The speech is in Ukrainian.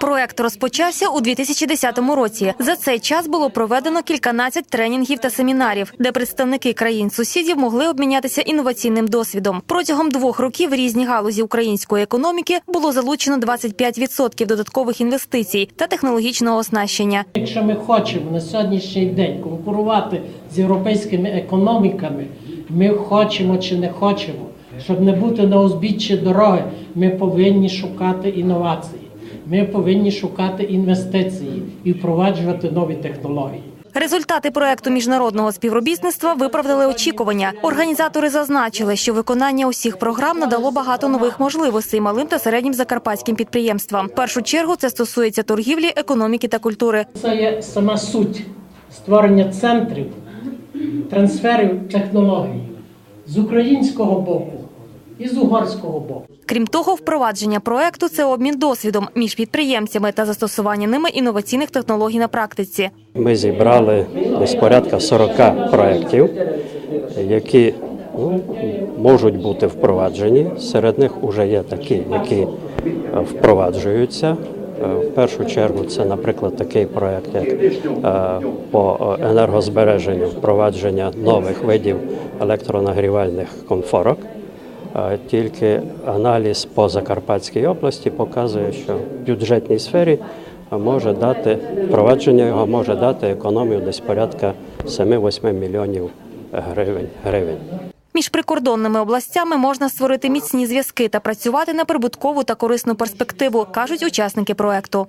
Проект розпочався у 2010 році. За цей час було проведено кільканадцять тренінгів та семінарів, де представники країн-сусідів могли обмінятися інноваційним досвідом. Протягом двох років різні галузі української економіки було залучено 25% додаткових інвестицій та технологічного оснащення. Якщо ми хочемо на сьогоднішній день конкурувати з європейськими економіками, ми хочемо чи не хочемо, щоб не бути на узбіччі дороги, ми повинні шукати інновації, ми повинні шукати інвестиції і впроваджувати нові технології. Результати проекту міжнародного співробітництва виправдали очікування. Організатори зазначили, що виконання усіх програм надало багато нових можливостей малим та середнім закарпатським підприємствам. В першу чергу це стосується торгівлі, економіки та культури. Це є сама суть створення центрів, трансферів технологій з українського боку і з угорського боку. Крім того, впровадження проекту це обмін досвідом між підприємцями та застосування ними інноваційних технологій на практиці. Ми зібрали десь порядка 40 проєктів, які ну, можуть бути впроваджені. Серед них вже є такі, які е, впроваджуються. Е, В першу чергу це, наприклад, такий проєкт, як е, по енергозбереженню впровадження нових видів електронагрівальних конфорок. Тільки аналіз по Закарпатській області показує, що в бюджетній сфері може дати впровадження його може дати економію десь порядка 7-8 мільйонів гривень. гривень. Між прикордонними областями можна створити міцні зв'язки та працювати на прибуткову та корисну перспективу, кажуть учасники проекту.